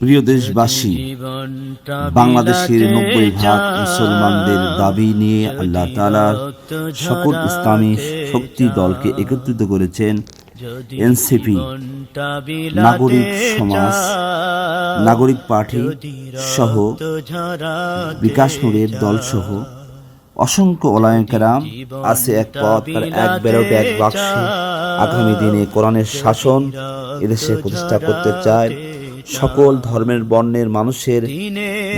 প্রিয় দেশবাসী, বাংলাদেশের নব্বই ভাগ মুসলমানদের দাবি নিয়ে আল্লাহ তালার সকল ইসলামী শক্তি দলকে একত্রিত করেছেন এনসিপি, নাগরিক সমাজ, নাগরিক পার্টি সহ বিকাশ দল সহ অসংখ্য ওলায়কেরাম আছে এক পথ আর এক বেরোটে এক বাক্সে। আগামী দিনে কোরআনের শাসন এদেশে প্রতিষ্ঠা করতে চায়। সকল ধর্মের বর্ণের মানুষের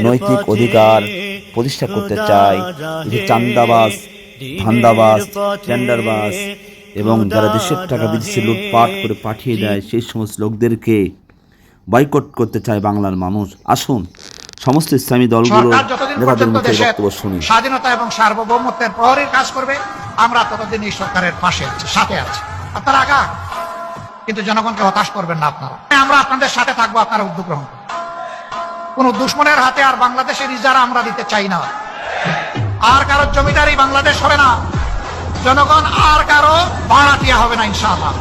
নৈতিক অধিকার প্রতিষ্ঠা করতে চায় যে চান্দাবাজ ধান্দাবাজ টেন্ডারবাজ এবং যারা দেশের টাকা বিদেশে লুটপাট করে পাঠিয়ে দেয় সেই সমস্ত লোকদেরকে বয়কট করতে চায় বাংলার মানুষ। আসুন সমস্ত ইসলামী দলগুলো নেতাদের মুখে বক্তব্য শুনি। স্বাধীনতা এবং সার্বভৌমত্বের প্রহরীর কাজ করবে আমরা ততদিন এই সরকারের পাশে আছি সাথে আছি। আপনারা আগা কিন্তু জনগণকে হতাশ করবেন না আপনারা। আমরা আপনাদের সাথে থাকব আপনারা উদ্যোগ গ্রহণ করুন। কোন দুশ্মনের হাতে আর বাংলাদেশের ইজারা আমরা দিতে চাই না। আর কারও জমিদারি বাংলাদেশ হবে না। জনগণ আর কারও ভাড়াটিয়া হবে না ইনশাআল্লাহ।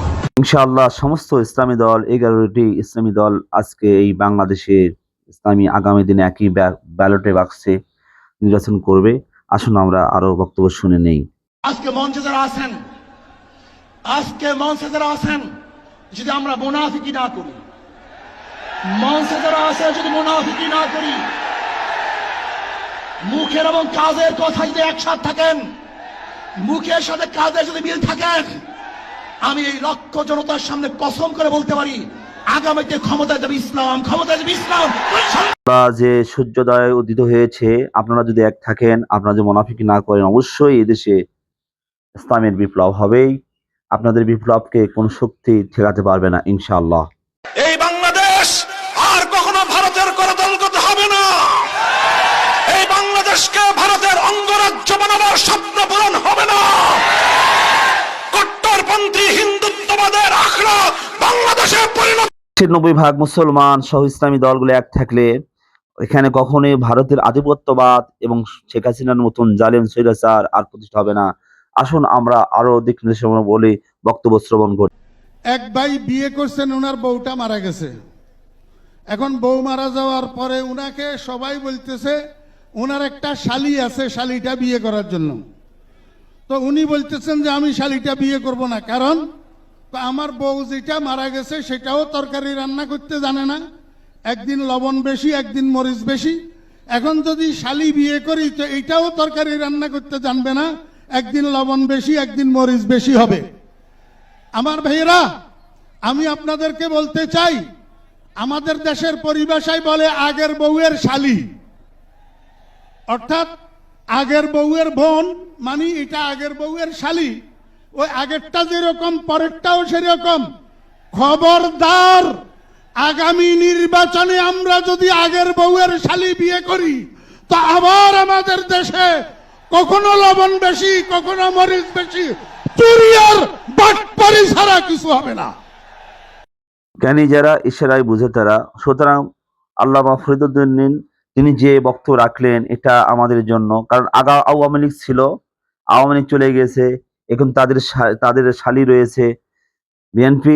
ইনশাআল্লাহ সমস্ত ইসলামী দল এগারোটি ইসলামী দল আজকে এই বাংলাদেশের ইসলামী আগামী দিনে একই ব্যালটে বাক্সে নির্বাচন করবে। আসুন আমরা আরও বক্তব্য শুনে নেই। আজকে মঞ্চে যারা আছেন আজকে মঞ্চে যারা আছেন যদি আমরা মোনাফিকি না করি মঞ্চে যারা আছে, যদি মোনাফিকি না করি, মুখের এবং কাজের কথা যদি একসাথ থাকেন, মুখের সাথে কাজের যদি মিল থাকেন আমি এই লক্ষ জনতার সামনে কসম করে বলতে পারি, আগামীতে ক্ষমতায় যাবে ইসলাম, ক্ষমতায় যাবে ইসলাম। যে সূর্যোদয় উদিত হয়েছে, আপনারা যদি এক থাকেন, আপনারা যে মুনাফিকি না করেন, অবশ্যই এদেশে ইসলামের বিপ্লব হবেই। আপনাদের বিপ্লবকে কোন শক্তি ঠেকাতে পারবে না ইনশাআল্লাহ। এই বাংলাদেশ আর কখনো ভারতের করদলগত হবে না। এই বাংলাদেশকে ভারতের অঙ্গরাজ্য বানাবার স্বপ্ন পূরণ হবে না। কট্টরপন্থী হিন্দুত্ববাদের আখড়া বাংলাদেশে পরিণত নব্বই ভাগ মুসলমান সহ ইসলামী দলগুলো এক থাকলে এখানে কখনোই ভারতের আধিপত্যবাদ এবং শেখ হাসিনার মতন জালেম স্বৈরাচার আর প্রতিষ্ঠা হবে না। আসুন আমরা আরও দিক নির্দেশনা বলে বক্তব্য শ্রবণ করি। এক ভাই বিয়ে করছেন ওনার বউটা মারা গেছে। এখন বউ মারা যাওয়ার পরে উনাকে সবাই বলতেছে ওনার একটা শালি আছে, শালিটা বিয়ে করার জন্য। তো উনি বলতেছেন যে, আমি শালিটা বিয়ে করব না। কারণ আমার বউ যেটা মারা গেছে, সেটাও তরকারি রান্না করতে জানে না। একদিন লবণ বেশি, একদিন মরিচ বেশি। এখন যদি শালি বিয়ে করি, তো এটাও তরকারি রান্না করতে জানবে না। একদিন লবণ বেশি, একদিন মরিচ বেশি হবে। আমার ভাইয়েরা, আমি আপনাদেরকে বলতে চাই, আমাদের দেশের পরিভাষায় বলে আগের বউয়ের শালি। অর্থাৎ, আগের বউয়ের বোন মানে এটা আগের বউয়ের শালি। ওই আগেরটা যেরকম, পরেরটাও সেরকম। খবরদার, আগামী নির্বাচনে আমরা যদি আগের বউয়ের শালি বিয়ে করি, তো আবার আমাদের দেশে কখনো লবণ বেশি, কখনো মরিচ বেশি। চুরি আর বাটপারি ছাড়া কিছু হবে না। জ্ঞানী যারা, ইশারায় বুঝে তারা, সুতরাং আল্লাহ ফরিদুদ্দিন তিনি যে বক্তব্য রাখলেন, এটা আমাদের জন্য। কারণ আগা আওয়ামী লীগ ছিল, আওয়ামী লীগ চলে গেছে, এখন তাদের তাদের শালি রয়েছে। বিএনপি,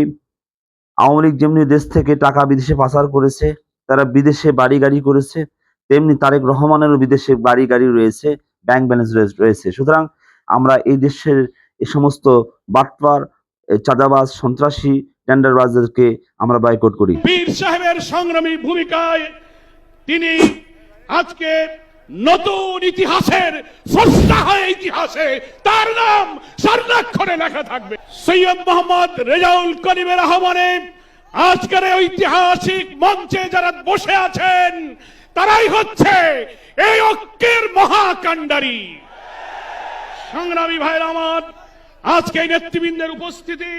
আওয়ামী লীগ যেমনি দেশ থেকে টাকা বিদেশে পাচার করেছে, তারা বিদেশে বাড়ি গাড়ি করেছে, তেমনি তারেক রহমানেরও বিদেশে বাড়ি গাড়ি রয়েছে। ব্যাংক ব্যালেন্স রয়েছে। সুতরাং আমরা এই দেশের এই সমস্ত বাটপার চাঁদাবাজ, সন্ত্রাসী টেন্ডারবাজদেরকে আমরা বয়কট করি। পীর সাহেবের সংগ্রামী ভূমিকায় তিনি আজকে নতুন ইতিহাসের স্রষ্টা হয়ে ইতিহাসে তার নাম স্বর্ণাক্ষরে লেখা থাকবে। সৈয়দ মোহাম্মদ রেজাউল করিমের আহ্বানে আজকের ঐতিহাসিক মঞ্চে যারা বসে আছেন, তারাই হচ্ছে এই ঐক্যের মহাকাণ্ডারী সংগ্রামী ভাইরা আমার আজকে নেতৃবৃন্দের উপস্থিতি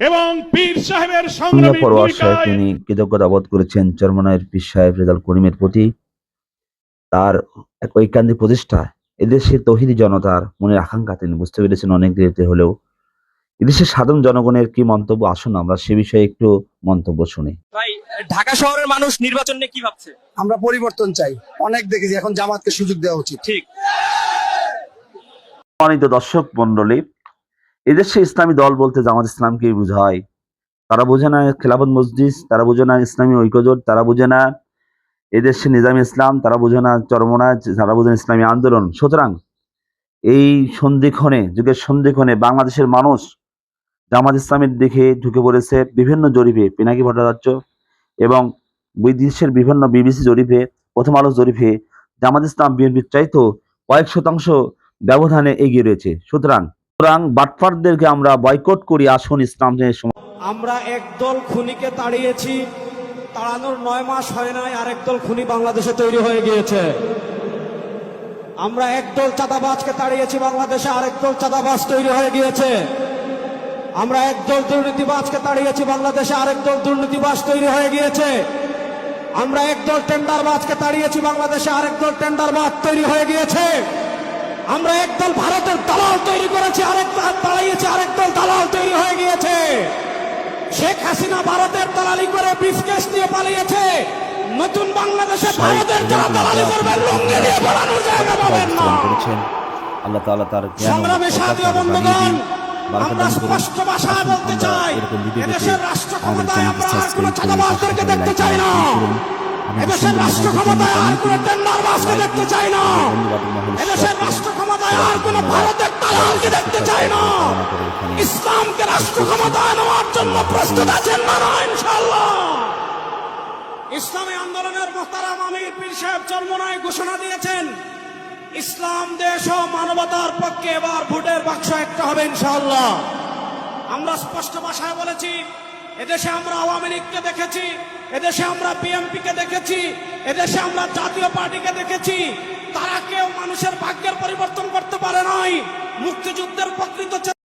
এবং পীর সাহেবের সংগ্রামী ভূমিকায় তিনি কৃতজ্ঞতা বোধ করেছেন। চরমনায়ের পীর সাহেব রেজাল করিমের প্রতি তার এক ঐকান্তিক প্রচেষ্টা এদেশের তহিদি জনতার মনের আকাঙ্ক্ষা তিনি বুঝতে পেরেছেন অনেক দেরিতে হলেও। এদেশের সাধারণ জনগণের কি মন্তব্য? আসুন আমরা সে বিষয়ে একটু মন্তব্য শুনি। ভাই ঢাকা শহরের মানুষ নির্বাচন নিয়ে কি ভাবছে? আমরা পরিবর্তন চাই। অনেক দেখেছি এখন জামাতকে সুযোগ দেওয়া উচিত। ঠিক। সম্মানিত দর্শক মন্ডলী এদেশে ইসলামী দল বলতে জামাত ইসলামকেই বোঝায়। তারা বোঝে না খেলাফত মসজিদ তারা বোঝে না ইসলামী ঐক্যজোট তারা বোঝে না এদেশে নিজামী ইসলাম তারা বোঝে না চরমনা তারা বোঝেন ইসলামী আন্দোলন। সুতরাং এই সন্ধিক্ষণে যুগের সন্ধিক্ষণে বাংলাদেশের মানুষ জামাত ইসলামের দিকে ঢুকে পড়েছে বিভিন্ন জরিপে। পিনাকি ভট্টাচার্য এবং বিদেশের বিভিন্ন বিবিসি জরিপে, প্রথম আলো জরিপে জামাত ইসলাম বিএনপির চাইতো কয়েক শতাংশ ব্যবধানে এগিয়ে রয়েছে। সুতরাং সুতরাং বাটফারদেরকে আমরা বয়কট করি আসুন ইসলামের সম- আমরা একদল খুনিকে তাড়িয়েছি, তাড়ানোর নয় মাস হয় নাই, আরেক দল খুনি বাংলাদেশে তৈরি হয়ে গিয়েছে। আমরা একদল চাঁদাবাজকে তাড়িয়েছি, বাংলাদেশে আরেক দল চাঁদাবাজ তৈরি হয়ে গিয়েছে। আমরা একদল দুর্নীতিবাজকে তাড়িয়েছি বাংলাদেশে আরেক দল দুর্নীতিবাজ তৈরি হয়ে গিয়েছে। আমরা একদল টেন্ডারবাজকে তাড়িয়েছি বাংলাদেশে আরেক দল টেন্ডারবাজ তৈরি হয়ে গিয়েছে। আমরা একদল ভারতের দালাল তৈরি করেছি আরেক দল তাড়িয়েছি আরেক দল দালাল তৈরি হয়ে গিয়েছে। শেখ হাসিনা ভারতের দালালি করে ব্রিফকেস নিয়ে পালিয়েছে। নতুন বাংলাদেশে ভারতের যারা দালালি করবে লুঙ্গি দিয়ে পালানোর জায়গা পাবেন না। আল্লাহ তাআলা তার সংগ্রামী প্রকাশ বন্ধুগণ আমরা স্পষ্ট ভাষায় বলতে চাই এরকম ভিডিও পেতে এদেশের রাষ্ট্র ক্ষমতায় আমরা আর কোনো চাঁদাবাজদেরকে দেখতে লাইক চাই না এদেশের রাষ্ট্র মন্তব্যের জন্য ক্ষমতায় আর কমেন্ট কোনো করুন। টেন্ডারবাজকে লাইক দেখতে করুন। চাই না বন্ধু বান্ধব মহলে শেয়ার এদেশের রাষ্ট্র ক্ষমতায় আর কোনো ধন্যবাদ। ভারতের দালালকে দেখতে চাই না কামনা করে এখানে ইসলামকে রাষ্ট্র ক্ষমতায় নেওয়ার জন্য প্রস্তুত আছেন ইসলামী আন্দোলনের মোহতারাম আমির পীর সাহেব চরমনায় ঘোষণা দিয়েছেন ইসলাম, দেশ ও মানবতার পক্ষে এবার ভোটের বাক্স একটা হবে ইনশাআল্লাহ। আমরা স্পষ্ট ভাষায় বলেছি, এদেশে আমরা আওয়ামী লীগকে দেখেছি, এদেশে আমরা বিএনপি কে দেখেছি, এদেশে আমরা জাতীয় পার্টিকে দেখেছি। তারা কেউ মানুষের ভাগ্যের পরিবর্তন করতে পারে নাই। মুক্তিযুদ্ধের প্রকৃত